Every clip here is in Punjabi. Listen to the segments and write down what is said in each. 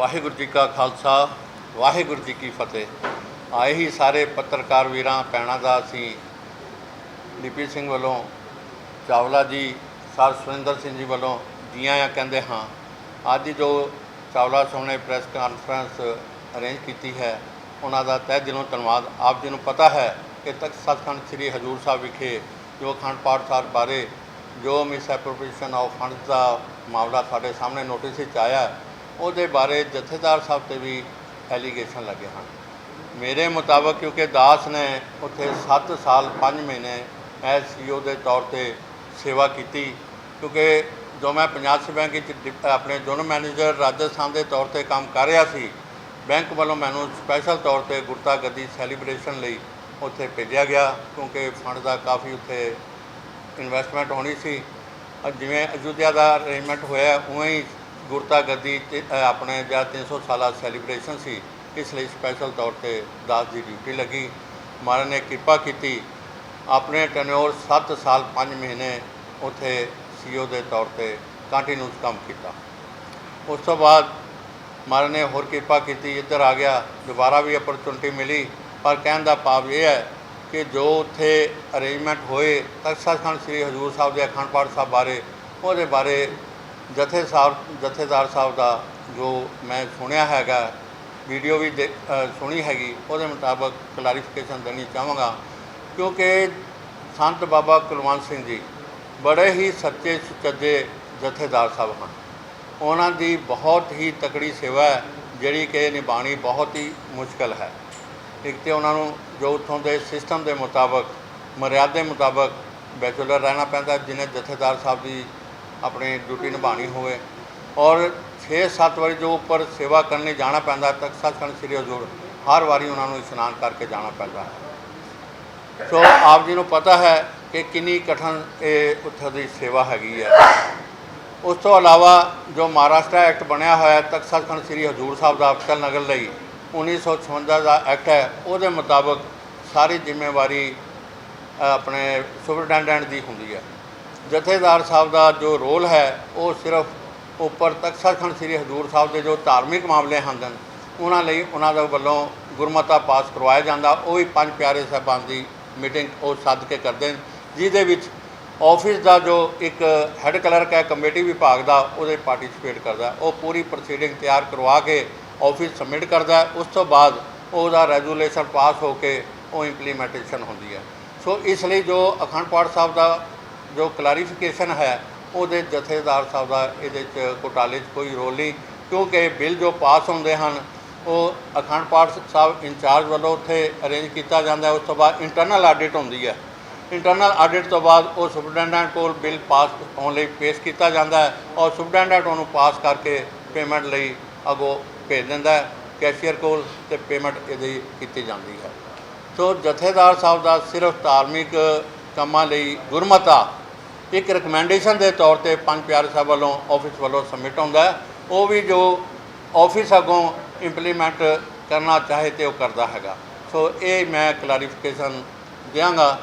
ਵਾਹਿਗੁਰੂ ਜੀ ਕਾ ਖਾਲਸਾ, ਵਾਹਿਗੁਰੂ ਜੀ ਕੀ ਫਤਿਹ। ਆਏ ਹੀ ਸਾਰੇ ਪੱਤਰਕਾਰ ਵੀਰਾਂ, ਭੈਣਾਂ ਦਾ ਅਸੀਂ ਲਿਪੀ ਸਿੰਘ ਵੱਲੋਂ, ਚਾਵਲਾ ਜੀ, ਸਰ ਸੁਰਿੰਦਰ ਸਿੰਘ ਜੀ ਵੱਲੋਂ ਜੀਆਂ ਆ ਕਹਿੰਦੇ ਹਾਂ। ਅੱਜ ਜੋ ਚਾਵਲਾ ਸਾਹਿਬ ਨੇ ਪ੍ਰੈਸ ਕਾਨਫਰੰਸ ਅਰੇਂਜ ਕੀਤੀ ਹੈ, ਉਹਨਾਂ ਦਾ ਤਹਿ ਦਿਲੋਂ ਧੰਨਵਾਦ। ਆਪ ਜੀ ਨੂੰ ਪਤਾ ਹੈ ਕਿ ਤਖਤ ਸੱਚਖੰਡ ਸ੍ਰੀ ਹਜੂਰ ਸਾਹਿਬ ਵਿਖੇ ਜੋ ਅਖੰਡ ਪਾਠ ਸਾਹਿਬ ਬਾਰੇ ਜੋ ਮਿਸ ਐਪਰੋਪ੍ਰੀਏਸ਼ਨ ਆਫ ਫੰਡਸ ਦਾ ਮਾਮਲਾ ਸਾਡੇ ਸਾਹਮਣੇ ਨੋਟਿਸ ਵਿੱਚ ਆਇਆ ਉਹਦੇ ਬਾਰੇ ਜਥੇਦਾਰ ਸਾਹਿਬ ਤੇ ਵੀ ਐਲੀਗੇਸ਼ਨ ਲੱਗੇ ਹਨ। ਮੇਰੇ ਮੁਤਾਬਕ ਕਿਉਂਕਿ ਦਾਸ ਨੇ ਉੱਥੇ 7 ਸਾਲ 5 ਮਹੀਨੇ ਐਸ ਸੀਓ ਦੇ ਤੌਰ ਤੇ ਸੇਵਾ ਕੀਤੀ। ਕਿਉਂਕਿ ਜੋ ਮੈਂ ਪੰਜਾਬ ਸੇ ਬੈਂਕ ਵਿੱਚ ਡਿਪ- ਆਪਣੇ ਜੋਨ ਮੈਨੇਜਰ ਰਾਜਸਥਾਨ ਦੇ ਤੌਰ ਤੇ ਕੰਮ ਕਰ ਰਿਹਾ ਸੀ, ਬੈਂਕ ਵੱਲੋਂ ਮੈਨੂੰ ਸਪੈਸ਼ਲ ਤੌਰ ਤੇ ਗੁਰਤਾ ਗੱਦੀ ਸੈਲੀਬ੍ਰੇਸ਼ਨ ਲਈ ਉੱਥੇ ਭੇਜਿਆ ਗਿਆ, ਕਿਉਂਕਿ ਫੰਡ ਦਾ ਕਾਫੀ ਉੱਥੇ ਇਨਵੈਸਟਮੈਂਟ ਹੋਣੀ ਸੀ। ਜਿਵੇਂ ਅਯੁੱਧਿਆ ਦਾ ਅਰੇਂਜਮੈਂਟ ਹੋਇਆ, ਉਵੇਂ ਹੀ ਗੁਰਤਾ ਗੱਦੀ ਤੇ, ਅ, ਆਪਣੇ ਜਾਂ 300 ਸਾਲਾ ਸੈਲੀਬ੍ਰੇਸ਼ਨ ਸੀ। ਇਸ ਲਈ ਸਪੈਸ਼ਲ ਤੌਰ ਤੇ ਦਾਸ ਦੀ ਡਿਊਟੀ ਲੱਗੀ। ਮਹਾਰਾਜ ਨੇ ਕਿਰਪਾ ਕੀਤੀ। ਆਪਣੇ ਟੈਨਿਓਰ 7 ਸਾਲ 5 ਮਹੀਨੇ ਉੱਥੇ ਸੀਓ ਦੇ ਤੌਰ ਤੇ ਕੰਟੀਨਿਊਸ ਕੰਮ ਕੀਤਾ। ਉਸ ਤੋਂ ਬਾਅਦ ਮਹਾਰਾਜ ਨੇ ਹੋਰ ਕਿਰਪਾ ਕੀਤੀ। ਇੱਧਰ ਆ ਗਿਆ। ਦੁਬਾਰਾ ਵੀ ਅਪਰਚੁਨਿਟੀ ਮਿਲੀ। ਪਰ ਕਹਿਣ ਦਾ ਭਾਵ ਇਹ ਹੈ ਕਿ ਜੋ ਉੱਥੇ ਅਰੇਂਜਮੈਂਟ ਹੋਏ ਤਖਤ ਸੱਚਖੰਡ ਸ੍ਰੀ ਹਜੂਰ ਸਾਹਿਬ ਦੇ ਅਖੰਡ ਪਾਠ ਸਾਹਿਬ ਬਾਰੇ ਉਹਦੇ ਬਾਰੇ ਜਥੇ ਸਾਹਿਬ ਜਥੇਦਾਰ ਸਾਹਿਬ ਦਾ ਜੋ ਮੈਂ ਸੁਣਿਆ ਹੈਗਾ, ਵੀਡੀਓ ਵੀ ਦੇ- ਸੁਣੀ ਹੈਗੀ, ਉਹਦੇ ਮੁਤਾਬਕ ਕਲੈਰੀਫਿਕੇਸ਼ਨ ਦੇਣੀ ਚਾਹਾਂਗਾ। ਕਿਉਂਕਿ ਸੰਤ ਬਾਬਾ ਕੁਲਵੰਤ ਸਿੰਘ ਜੀ ਬੜੇ ਹੀ ਸੱਚੇ ਸੁਚੱਜੇ ਜਥੇਦਾਰ ਸਾਹਿਬ ਹਨ। ਉਹਨਾਂ ਦੀ ਬਹੁਤ ਹੀ ਤਕੜੀ ਸੇਵਾ ਹੈ, ਜਿਹੜੀ ਕਿ ਨਿਭਾਣੀ ਬਹੁਤ ਹੀ ਮੁਸ਼ਕਲ ਹੈ। ਇੱਕ ਤੇ ਉਹਨਾਂ ਨੂੰ ਜੋ ਉੱਥੋਂ ਦੇ ਸਿਸਟਮ ਦੇ ਮੁਤਾਬਕ, ਮਰਿਆਦੇ ਮੁਤਾਬਕ ਬੈਚਲਰ ਰਹਿਣਾ ਪੈਂਦਾ, ਜਿਹਨੇ ਜਥੇਦਾਰ ਸਾਹਿਬ ਦੀ ਆਪਣੀ ਡਿਊਟੀ ਨਿਭਾਣੀ ਹੋਵੇ। ਔਰ 6-7 ਵਾਰੀ ਜੋ ਉੱਪਰ ਸੇਵਾ ਕਰਨ ਲਈ ਜਾਣਾ ਪੈਂਦਾ, ਤਖਤ ਸੱਚਖੰਡ ਸ੍ਰੀ ਹਜ਼ੂਰ, ਹਰ ਵਾਰੀ ਉਹਨਾਂ ਨੂੰ ਇਸ਼ਨਾਨ ਕਰਕੇ ਜਾਣਾ ਪੈਂਦਾ ਹੈ। ਸੋ ਆਪ ਜੀ ਨੂੰ ਪਤਾ ਹੈ ਕਿ ਕਿੰਨੀ ਕਠਨ ਇਹ ਉੱਥੇ ਦੀ ਸੇਵਾ ਹੈਗੀ ਹੈ। ਉਸ ਤੋਂ ਇਲਾਵਾ ਜੋ ਮਹਾਰਾਸ਼ਟਰ ਐਕਟ ਬਣਿਆ ਹੋਇਆ ਹੈ, ਤਖਤ ਸੱਚਖੰਡ ਸ੍ਰੀ ਹਜੂਰ ਸਾਹਿਬ ਦਾ ਅਫਸਰ ਨਗਰ ਲਈ 1956 ਦਾ ਐਕਟ ਹੈ, ਉਹਦੇ ਮੁਤਾਬਕ ਸਾਰੀ ਜ਼ਿੰਮੇਵਾਰੀ ਆਪਣੇ ਸੁਪਰਡੈਂਡੈਂਟ ਦੀ ਹੁੰਦੀ ਹੈ। ਜਥੇਦਾਰ ਸਾਹਿਬ ਦਾ ਜੋ ਰੋਲ ਹੈ, ਉਹ ਸਿਰਫ ਉੱਪਰ ਤਖਤ ਸੱਚਖੰਡ ਸ੍ਰੀ ਹਜੂਰ ਸਾਹਿਬ ਦੇ ਜੋ ਧਾਰਮਿਕ ਮਾਮਲੇ ਹਨ, ਉਹਨਾਂ ਲਈ ਉਹਨਾਂ ਦੇ ਵੱਲੋਂ ਗੁਰਮਤਾ ਪਾਸ ਕਰਵਾਇਆ ਜਾਂਦਾ। ਉਹ ਵੀ ਪੰਜ ਪਿਆਰੇ ਸਾਹਿਬਾਨ ਦੀ ਮੀਟਿੰਗ ਉਹ ਸੱਦ ਕੇ ਕਰਦੇ ਨੇ, ਜਿਹਦੇ ਵਿੱਚ ਆਫਿਸ ਦਾ ਜੋ ਇੱਕ ਹੈੱਡ ਕਲਰਕ ਹੈ, ਕਮੇਟੀ ਵਿਭਾਗ ਦਾ, ਉਹਦੇ ਪਾਰਟਿਸਿਪੇਟ ਕਰਦਾ। ਉਹ ਪੂਰੀ ਪ੍ਰੋਸੀਡਿੰਗ ਤਿਆਰ ਕਰਵਾ ਕੇ ਆਫਿਸ ਸਬਮਿਟ ਕਰਦਾ ਉਸ ਤੋਂ ਬਾਅਦ ਉਹਦਾ ਰੈਜੂਲੇਸ਼ਨ ਪਾਸ ਹੋ ਕੇ ਉਹ ਇੰਪਲੀਮੈਂਟੇਸ਼ਨ ਹੁੰਦੀ ਹੈ। ਸੋ ਇਸ ਲਈ ਜੋ ਅਖੰਡ ਪਾਠ ਸਾਹਿਬ ਦਾ ਜੋ ਕਲੈਰੀਫਿਕੇਸ਼ਨ ਹੈ, ਉਹਦੇ ਜਥੇਦਾਰ ਸਾਹਿਬ ਦਾ ਇਹਦੇ 'ਚ ਘੁਟਾਲੇ 'ਚ ਕੋਈ ਰੋਲ ਨਹੀਂ। ਕਿਉਂਕਿ ਬਿੱਲ ਜੋ ਪਾਸ ਹੁੰਦੇ ਹਨ, ਉਹ ਅਖੰਡ ਪਾਠ ਸਾਹਿਬ ਇੰਚਾਰਜ ਵੱਲੋਂ ਉੱਥੇ ਅਰੇਂਜ ਕੀਤਾ ਜਾਂਦਾ ਉਸ ਤੋਂ ਬਾਅਦ ਇੰਟਰਨਲ ਆਡਿਟ ਹੁੰਦੀ ਹੈ। ਇੰਟਰਨਲ ਆਡਿਟ ਤੋਂ ਬਾਅਦ ਉਹ ਸੁਪਰਡੈਂਡੈਂਟ ਕੋਲ ਬਿੱਲ ਪਾਸ ਹੋਣ ਲਈ ਪੇਸ਼ ਕੀਤਾ ਜਾਂਦਾ ਹੈ ਔਰ ਸੁਪਰਡੈਂਡੈਂਟ ਉਹਨੂੰ ਪਾਸ ਕਰਕੇ ਪੇਮੈਂਟ ਲਈ ਅਗੋ ਭੇਜ ਦਿੰਦਾ ਹੈ ਕੈਸ਼ੀਅਰ ਕੋਲ ਤੇ ਪੇਮੈਂਟ ਇਹਦੀ ਕੀਤੀ ਜਾਂਦੀ ਹੈ। ਸੋ ਜਥੇਦਾਰ ਸਾਹਿਬ ਦਾ ਸਿਰਫ ਧਾਰਮਿਕ ਕੰਮਾਂ ਲਈ ਗੁਰਮਤਾ ਇੱਕ ਰეკਮੈਂਡੇਸ਼ਨ ਦੇ ਤੌਰ ਤੇ ਪੰਜ ਪਿਆਰੇ ਸਾਹਿਬ ਵੱਲੋਂ ਆਫਿਸ ਵੱਲੋਂ ਸਬਮਿਟ ਹੁੰਦਾ ਹੈ। ਉਹ ਵੀ ਜੋ ਆਫਿਸ ਅੱਗੋਂ ਇੰਪਲੀਮੈਂਟ ਕਰਨਾ ਚਾਹੇ ਤੇ ਉਹ ਕਰਦਾ ਹੈਗਾ। ਸੋ ਇਹ ਮੈਂ ਕਲੈਰੀਫਿਕੇਸ਼ਨ ਦਿਆਂਗਾ।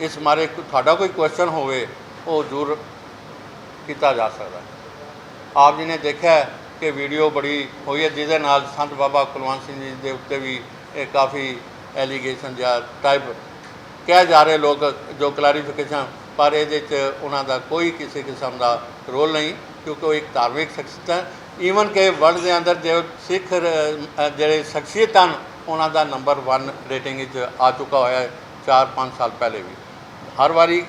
ਇਸ ਬਾਰੇ ਤੁਹਾਡਾ ਕੋਈ ਕੁਐਸਚਨ ਹੋਵੇ, ਉਹ ਜ਼ਰੂਰ ਕੀਤਾ ਜਾ ਸਕਦਾ ਆਪ ਜੀ ਨੇ ਦੇਖਿਆ ਕਿ ਵੀਡੀਓ ਬੜੀ ਹੋਈ ਹੈ, ਜਿਹਦੇ ਨਾਲ ਸੰਤ ਬਾਬਾ ਕੁਲਵੰਤ ਸਿੰਘ ਜੀ ਦੇ ਉੱਤੇ ਵੀ ਇਹ ਕਾਫੀ ਐਲੀਗੇਸ਼ਨ ਜਾਂ ਟਾਈਪ ਕਹਿ ਜਾ ਰਹੇ ਲੋਕ ਜੋ ਕਲੈਰੀਫਿਕੇਸ਼ਨ ਪਰ ਇਹਦੇ 'ਚ ਉਹਨਾਂ ਦਾ ਕੋਈ ਕਿਸੇ ਕਿਸਮ ਦਾ ਰੋਲ ਨਹੀਂ, ਕਿਉਂਕਿ ਉਹ ਇੱਕ ਧਾਰਮਿਕ ਸ਼ਖਸੀਅਤ ਹੈ। ਈਵਨ ਕਿ ਵਰਲਡ ਦੇ ਅੰਦਰ ਜੋ ਸਿੱਖ ਜਿਹੜੇ ਸ਼ਖਸੀਅਤ ਹਨ, ਉਹਨਾਂ ਦਾ ਨੰਬਰ 1 ਰੇਟਿੰਗ ਵਿੱਚ ਆ ਚੁੱਕਾ ਹੋਇਆ ਹੈ 4-5 ਸਾਲ ਪਹਿਲੇ ਵੀ। ਹਰ ਵਾਰੀ,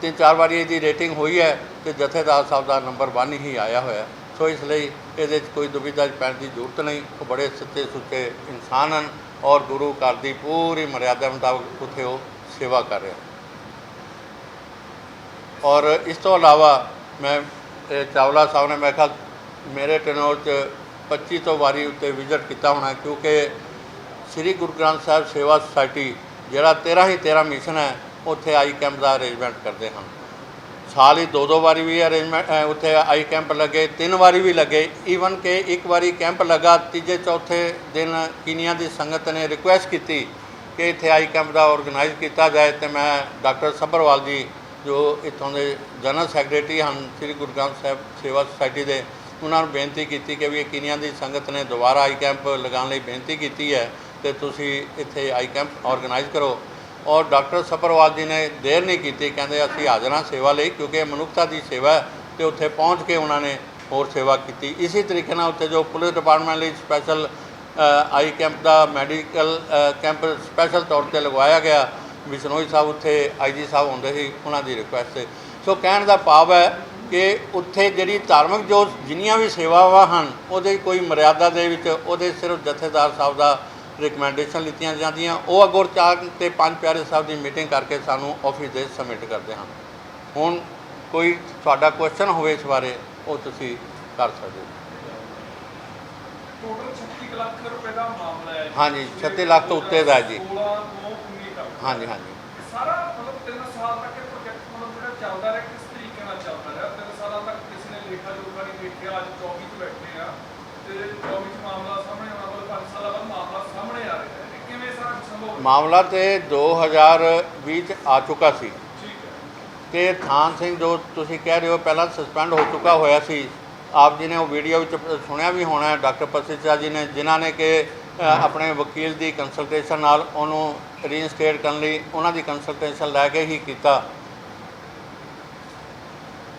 ਤਿੰਨ ਚਾਰ ਵਾਰੀ ਇਹਦੀ ਰੇਟਿੰਗ ਹੋਈ ਹੈ ਤੇ ਜਥੇਦਾਰ ਸਾਹਿਬ ਦਾ ਨੰਬਰ 1 ਹੀ ਆਇਆ ਹੋਇਆ ਸੋ ਇਸ ਲਈ ਇਹਦੇ 'ਚ ਕੋਈ ਦੁਬਿਧਾ ਪੈਣ ਦੀ ਜ਼ਰੂਰਤ ਨਹੀਂ। ਉਹ ਬੜੇ ਸੱਚੇ ਸੁੱਚੇ ਇਨਸਾਨ ਹਨ ਔਰ ਗੁਰੂ ਘਰ ਦੀ ਪੂਰੀ ਮਰਿਆਦਾ ਮੁਤਾਬਕ ਉੱਥੇ ਉਹ ਸੇਵਾ ਕਰ ਰਹੇ ਹਨ। ਔਰ ਇਸ ਤੋਂ ਇਲਾਵਾ ਮੈਂ ਚਾਵਲਾ ਸਾਹਿਬ ਨੇ ਮੈਂ ਕਿਹਾ ਮੇਰੇ ਟੈਨੋਰ 'ਚ 25 ਤੋਂ ਵਾਰੀ ਉੱਤੇ ਵਿਜ਼ਿਟ ਕੀਤਾ ਹੋਣਾ, ਕਿਉਂਕਿ ਸ੍ਰੀ ਗੁਰੂ ਗ੍ਰੰਥ ਸਾਹਿਬ ਸੇਵਾ ਸੁਸਾਇਟੀ ਜਿਹੜਾ 13 ਹੀ 13 ਮਿਸ਼ਨ ਹੈ, ਉੱਥੇ ਆਈ ਕੈਂਪ ਦਾ ਅਰੇਂਜਮੈਂਟ ਕਰਦੇ ਹਨ। ਸਾਲ ਹੀ ਦੋ ਦੋ ਵਾਰੀ ਵੀ ਅਰੇਂਜਮੈਂਟ ਉੱਥੇ ਆਈ ਕੈਂਪ ਲੱਗੇ, ਤਿੰਨ ਵਾਰੀ ਵੀ ਲੱਗੇ ਈਵਨ ਕਿ ਇੱਕ ਵਾਰੀ ਕੈਂਪ ਲੱਗਾ, ਤੀਜੇ, ਚੌਥੇ ਦਿਨ ਕੀਨੀਆ ਦੀ ਸੰਗਤ ਨੇ ਰਿਕੁਐਸਟ ਕੀਤੀ ਕਿ ਇੱਥੇ ਆਈ ਕੈਂਪ ਦਾ ਆਰਗੇਨਾਈਜ਼ ਕੀਤਾ ਜਾਏ, ਤੇ ਮੈਂ ਡਾਕਟਰ ਸੱਭਰਵਾਲ ਜੀ ਜੋ ਇੱਥੋਂ ਦੇ ਜਨਰਲ ਸੈਕਟਰੀ ਹਨ, ਸ੍ਰੀ ਗੁਰੂ ਗ੍ਰੰਥ ਸਾਹਿਬ ਸੇਵਾ ਸੁਸਾਇਟੀ ਦੇ, ਉਹਨਾਂ ਨੂੰ ਬੇਨਤੀ ਕੀਤੀ ਕਿ ਵੀ ਇਹ ਕਿਨੀਆਂ ਦੀ ਸੰਗਤ ਨੇ ਦੁਬਾਰਾ ਆਈ ਕੈਂਪ ਲਗਾਉਣ ਲਈ ਬੇਨਤੀ ਕੀਤੀ ਹੈ ਤੇ ਤੁਸੀਂ ਇੱਥੇ ਆਈ ਕੈਂਪ ਆਰਗੇਨਾਈਜ਼ ਕਰੋ। ਔਰ ਡਾਕਟਰ ਸਪਰਵਾਲ ਜੀ ਨੇ ਦੇਰ ਨਹੀਂ ਕੀਤੀ, ਕਹਿੰਦੇ ਅਸੀਂ ਹਾਜ਼ਰ ਹਾਂ ਸੇਵਾ ਲਈ ਕਿਉਂਕਿ ਮਨੁੱਖਤਾ ਦੀ ਸੇਵਾ ਹੈ ਤੇ ਉੱਥੇ ਪਹੁੰਚ ਕੇ ਉਹਨਾਂ ਨੇ ਹੋਰ ਸੇਵਾ ਕੀਤੀ। ਇਸੇ ਤਰੀਕੇ ਨਾਲ ਉੱਥੇ ਜੋ ਪੁਲਿਸ ਡਿਪਾਰਟਮੈਂਟ ਲਈ ਸਪੈਸ਼ਲ ਆਈ ਕੈਂਪ ਦਾ ਮੈਡੀਕਲ ਕੈਂਪ ਸਪੈਸ਼ਲ ਤੌਰ ਤੇ ਲਗਵਾਇਆ ਗਿਆ ਬਿਸ਼ਨੋਈ ਸਾਹਿਬ ਉੱਥੇ ਆਈਜੀ ਸਾਹਿਬ ਹੁੰਦੇ ਸੀ ਉਹਨਾਂ ਦੀ ਰਿਕੁਐਸਟ ਤੇ। ਸੋ ਕਹਿਣ ਦਾ ਭਾਵ ਹੈ ਕਿ ਉੱਥੇ ਜਿਹੜੀ ਧਾਰਮਿਕ ਜੋ ਜਿੰਨੀਆਂ ਵੀ ਸੇਵਾਵਾਂ ਹਨ ਉਹਦੇ ਕੋਈ ਮਰਿਆਦਾ ਦੇ ਵਿੱਚ ਉਹਦੇ ਸਿਰਫ ਜਥੇਦਾਰ ਸਾਹਿਬ ਦਾ ਰਿਕਮੈਂਡੇਸ਼ਨ ਲਿੱਤੀਆਂ ਜਾਂਦੀਆਂ। ਉਹ ਅੱਗੋਂ ਚਾਰ ਤੇ ਪੰਜ ਪਿਆਰੇ ਸਾਹਿਬ ਦੀ ਮੀਟਿੰਗ ਕਰਕੇ ਸਾਨੂੰ ਆਫਿਸ ਦੇ ਸਬਮਿਟ ਕਰਦੇ ਹਨ। ਹੁਣ ਕੋਈ ਤੁਹਾਡਾ ਕੁਐਸਚਨ ਹੋਵੇ ਇਸ ਬਾਰੇ ਉਹ ਤੁਸੀਂ ਕਰ ਸਕਦੇ ਹੋ। ਟੋਟਲ 36 ਲੱਖ ਰੁਪਏ ਦਾ ਮਾਮਲਾ ਹੈ ਹਾਂਜੀ 36 ਲੱਖ ਤੋਂ ਉੱਤੇ ਦਾ ਜੀ। 16 ਤੋਂ 19 ਤੱਕ ਹਾਂਜੀ ਹਾਂਜੀ। ਸਾਰਾ ਮਤਲਬ 3 ਸਾਲ ਤੱਕ ਇਹ ਪ੍ਰੋਜੈਕਟ ਮਤਲਬ ਜਿਹੜਾ ਚੱਲਦਾ ਰਿਹਾ ਕਿਸ ਤਰੀਕੇ ਨਾਲ ਚੱਲਦਾ ਰਿਹਾ? 3 ਸਾਲਾਂ ਤੱਕ ਕਿਸੇ ਨੇ ਲੇਖਾ ਜੋਖਾ ਨਹੀਂ ਦੇਖਿਆ ਅੱਜ 24 ਚ ਬੈਠੇ ਆ ਤੇ 24 ਚ ਮਾਮਲਾ ਸਾਹਮਣੇ ਆਉਣਾ ਮਤਲਬ 5 ਸਾਲਾਂ ਬਾਅਦ ਮਾਮਲਾ ਸਾਹਮਣੇ ਆ ਰਿਹਾ ਹੈ। ਕਿਵੇਂ ਸਾਰਾ ਸੰਭਵ? ਮਾਮਲਾ ਤੇ 2020 ਚ ਆ ਚੁੱਕਾ ਸੀ। ਤੇ ਥਾਨ ਸਿੰਘ ਜੋ ਤੁਸੀਂ ਕਹਿ ਰਹੇ ਹੋ ਪਹਿਲਾਂ ਸਸਪੈਂਡ ਹੋ ਚੁੱਕਾ ਹੋਇਆ ਸੀ। ਆਪ ਜੀ ਨੇ ਉਹ ਵੀਡੀਓ ਵਿੱਚ ਸੁਣਿਆ ਵੀ ਹੋਣਾ ਹੈ ਡਾਕਟਰ ਪਸਿਚਾ ਜੀ ਨੇ ਜਿਨ੍ਹਾਂ ਨੇ ਕਿ ਆਪਣੇ ਵਕੀਲ ਦੀ ਕੰਸਲਟੇਸ਼ਨ ਨਾਲ ਉਹਨੂੰ ਰੀਇਨਸਟੇਟ ਕਰਨ ਲਈ ਉਹਨਾਂ ਦੀ ਕੰਸਲਟੇਸ਼ਨ ਲੈ ਕੇ ਹੀ ਕੀਤਾ।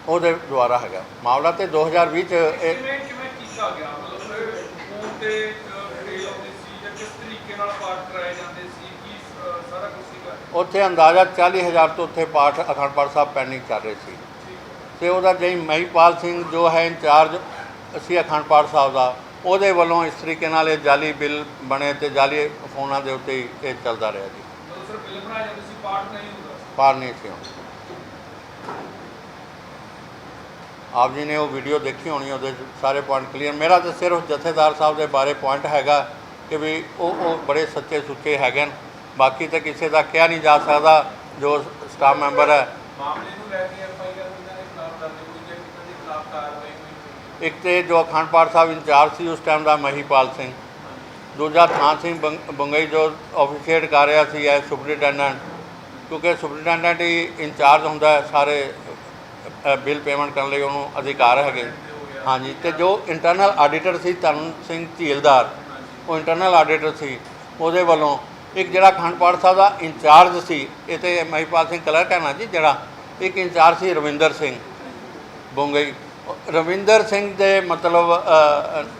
ਉਹਦੇ ਦੁਆਰਾ ਹੈਗਾ। ਮਾਮਲਾ ਤੇ 2020 ਚ ਇਹ ਕਿਵੇਂ ਕਿਵੇਂ ਕੀਤਾ ਗਿਆ? ਮਤਲਬ ਫੋਨ ਤੇ ਫੇਲ ਆਉਂਦੇ ਸੀ ਜਾਂ ਕਿਸ ਤਰੀਕੇ ਨਾਲ ਪਾਠ ਕਰਾਏ ਜਾਂਦੇ ਸੀ? ਕੀ ਅ, ਸਾਰਾ ਕੁਝ ਸੀਗਾ? ਉੱਥੇ ਅੰਦਾਜ਼ਾ 40000 ਤੋਂ ਉੱਥੇ ਪਾਠ ਅਖੰਡ ਪਾਠ ਸਾਹਿਬ ਪੈਂਡਿੰਗ ਚੱਲ ਰਹੇ ਸੀ। ਤੇ ਉਹਦਾ ਜਈ ਮਹੀਪਾਲ ਸਿੰਘ ਜੋ ਹੈ ਇੰਚਾਰਜ ਅਸੀਂ ਅਖੰਡ ਪਾਠ ਸਾਹਿਬ ਦਾ ਉਹਦੇ ਵੱਲੋਂ ਇਸ ਤਰੀਕੇ ਨਾਲ ਇਹ ਜਾਲੀ ਬਿੱਲ ਬਣੇ ਤੇ ਜਾਲੀ ਫੋਨਾਂ ਦੇ ਉੱਤੇ ਹੀ ਇਹ ਚੱਲਦਾ ਰਿਹਾ ਜੀ। ਮਤਲਬ ਸਿਰਫ ਬਿੱਲ ਬਣਾਏ ਜਾਂਦੇ ਸੀ ਪਾਠ ਨਹੀਂ ਹੁੰਦਾ? ਸੀ ਪਾਰ ਨਹੀਂ ਸੀ ਹੁੰਦਾ ਆਪ ਜੀ ਨੇ ਉਹ ਵੀਡੀਓ ਦੇਖੀ ਹੋਣੀ ਉਹਦੇ 'ਚ ਸਾਰੇ ਪੁਆਇੰਟ ਕਲੀਅਰ ਮੇਰਾ ਤਾਂ ਸਿਰਫ ਜਥੇਦਾਰ ਸਾਹਿਬ ਦੇ ਬਾਰੇ ਪੁਆਇੰਟ ਹੈਗਾ ਕਿ ਵੀ ਉਹ ਉਹ ਬੜੇ ਸੱਚੇ ਸੁੱਚੇ ਹੈਗੇ ਨੇ। ਬਾਕੀ ਤਾਂ ਕਿਸੇ ਦਾ ਕਿਹਾ ਨਹੀਂ ਜਾ ਸਕਦਾ ਜੋ ਸਟਾਫ ਮੈਂਬਰ ਹੈ। ਮਾਮਲੇ ਨੂੰ ਲੈ ਕੇ ਐਫ ਆਈ ਆਰ ਇਹਨਾਂ ਦੇ ਖਿਲਾਫ ਦਰਜ ਹੋਈ ਹੈ ਕਿਹਨਾਂ ਦੇ ਖਿਲਾਫ ਕਾਰਵਾਈ ਹੋਈ ਇੱਕ ਤੇ ਜੋ ਅਖੰਡ ਪਾਠ ਸਾਹਿਬ ਇੰਚਾਰਜ ਸੀ ਉਸ ਟਾਈਮ ਦਾ ਮਹੀਪਾਲ ਸਿੰਘ। ਦੂਜਾ ਥਾਂ ਸਿੰਘ ਬੰ ਬੰਗਈ ਜੋ ਆਫੀਸ਼ੀਏਟ ਕਰ ਰਿਹਾ ਸੀ ਐ ਸੁਪਰੀਟੈਂਡੈਂਟ ਕਿਉਂਕਿ ਸੁਪਰੀਟੈਂਡੈਂਟ ਹੀ ਇੰਚਾਰਜ ਹੁੰਦਾ ਹੈ ਸਾਰੇ ਅ, ਬਿੱਲ ਪੇਮੈਂਟ ਕਰਨ ਲਈ ਉਹਨੂੰ ਅਧਿਕਾਰ ਹੈਗੇ। ਹਾਂਜੀ ਤੇ ਜੋ ਇੰਟਰਨਲ ਆਡੀਟਰ ਸੀ ਤਰਨ ਸਿੰਘ ਝੀਲਦਾਰ ਉਹ ਇੰਟਰਨਲ ਆਡੀਟਰ ਸੀ। ਉਹਦੇ ਵੱਲੋਂ ਇੱਕ ਜਿਹੜਾ ਅਖੰਡ ਪਾਠ ਸਾਹਿਬ ਦਾ ਇੰਚਾਰਜ ਸੀ ਇਹ ਤੇ ਮਹੀਪਾਲ ਸਿੰਘ ਕਲਰਕ ਹੈ ਨਾ ਜੀ ਜਿਹੜਾ ਇੱਕ ਇੰਚਾਰਜ ਸੀ ਰਵਿੰਦਰ ਸਿੰਘ ਬੰਗਈ। ਰਵਿੰਦਰ ਸਿੰਘ ਦੇ ਮਤਲਬ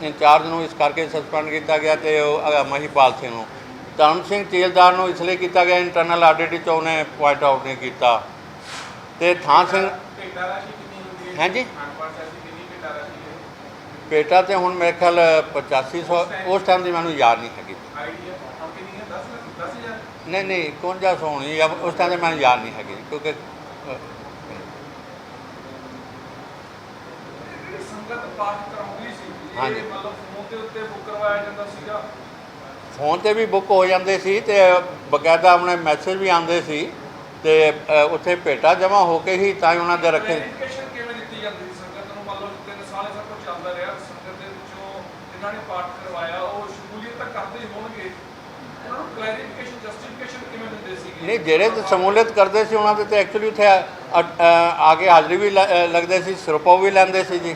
ਇੰਚਾਰਜ ਨੂੰ ਇਸ ਕਰਕੇ ਸਸਪੈਂਡ ਕੀਤਾ ਗਿਆ ਤੇ ਉਹ ਮਹੀਪਾਲ ਸਿੰਘ ਨੂੰ। ਧਰਮ ਸਿੰਘ ਤੇਲਦਾਰ ਨੂੰ ਇਸ ਲਈ ਕੀਤਾ ਗਿਆ ਇੰਟਰਨਲ ਆਡਿਟ ਵਿੱਚ ਉਹਨੇ ਪੁਆਇੰਟ ਆਊਟ ਨਹੀਂ ਕੀਤਾ। ਤੇ ਥਾਂ ਸਿੰਘ ਭੇਟਾ ਰਾਸ਼ੀ ਕਿੰਨੀ ਹੁੰਦੀ ਹੈ? ਹੈਂ ਜੀ? ਅਨਪੜ੍ਹ ਰਾਸ਼ੀ ਕਿੰਨੀ ਭੇਟਾ ਰਾਸ਼ੀ ਹੈ? ਪੇਟਾ ਤੇ ਹੁਣ ਮੇਰੇ ਖਿਆਲ 8500 ਉਸ ਟਾਈਮ ਦੀ ਮੈਨੂੰ ਯਾਦ ਨਹੀਂ ਹੈਗੀ। ਆਈਡੀਆ ਹੁਣ ਕਿੰਨੀ ਹੈ? 10 ਲੱਖ 10000 ਨਹੀਂ ਨਹੀਂ 51 ਹੋਣੀ ਉਸ ਟਾਈਮ ਦੀ ਮੈਨੂੰ ਯਾਦ ਨਹੀਂ ਹੈਗੀ ਕਿਉਂਕਿ ਅ, ਇਹ ਸੰਗਤ ਪਾਠ ਕਰਾਉਂਦੀ ਸੀ। ਹਾਂਜੀ। ਇਹ ਮਤਲਬ ਫੋਨ ਦੇ ਉੱਤੇ ਬੁੱਕ ਕਰਵਾਇਆ ਜਾਂਦਾ ਸੀਗਾ। ਫੋਨ ਤੇ ਵੀ ਬੁੱਕ ਹੋ ਜਾਂਦੇ ਸੀ ਤੇ ਬਕਾਇਦਾ ਆਪਣੇ ਮੈਸੇਜ ਵੀ ਆਉਂਦੇ ਸੀ ਤੇ ਅ, ਉੱਥੇ ਭੇਟਾ ਜਮ੍ਹਾਂ ਹੋ ਕੇ ਹੀ ਤਾਂ ਹੀ ਉਹਨਾਂ ਦੇ ਰੱਖੇ। ਕਲੈਰੀਫਿਕੇਸ਼ਨ ਕਿਵੇਂ ਦਿੱਤੀ ਜਾਂਦੀ ਸੀ? ਸੰਗਤ ਨੂੰ ਮੰਨ ਲਓ ਤਿੰਨ ਸਾਲ ਇਹ ਸਭ ਕੁਝ ਚੱਲਦਾ ਰਿਹਾ ਸੰਗਤ ਦੇ ਵਿੱਚੋਂ ਜਿਨ੍ਹਾਂ ਨੇ ਪਾਠ ਕਰਵਾਇਆ ਉਹ ਸ਼ਮੂਲੀਅਤ ਤਾਂ ਕਰਦੇ ਹੀ ਹੋਣਗੇ। ਉਹਨਾਂ ਨੂੰ ਕਲੈਰੀਫਿਕੇਸ਼ਨ ਜਸਟੀਫਿਕੇਸ਼ਨ ਕਿਵੇਂ ਦਿੰਦੇ ਸੀਗੇ? ਨਹੀਂ ਜਿਹੜੇ ਤੇ ਸਮੂਲੀਅਤ ਕਰਦੇ ਸੀ ਉਹਨਾਂ ਦੇ ਤੇ ਐਕਚੁਅਲੀ ਉੱਥੇ ਆ- ਅ- ਅ, ਆ ਕੇ ਹਾਜ਼ਰੀ ਵੀ ਲ- ਅ, ਲੱਗਦੇ ਸੀ ਸਿਰਪੋ ਵੀ ਲੈਂਦੇ ਸੀ ਜੀ।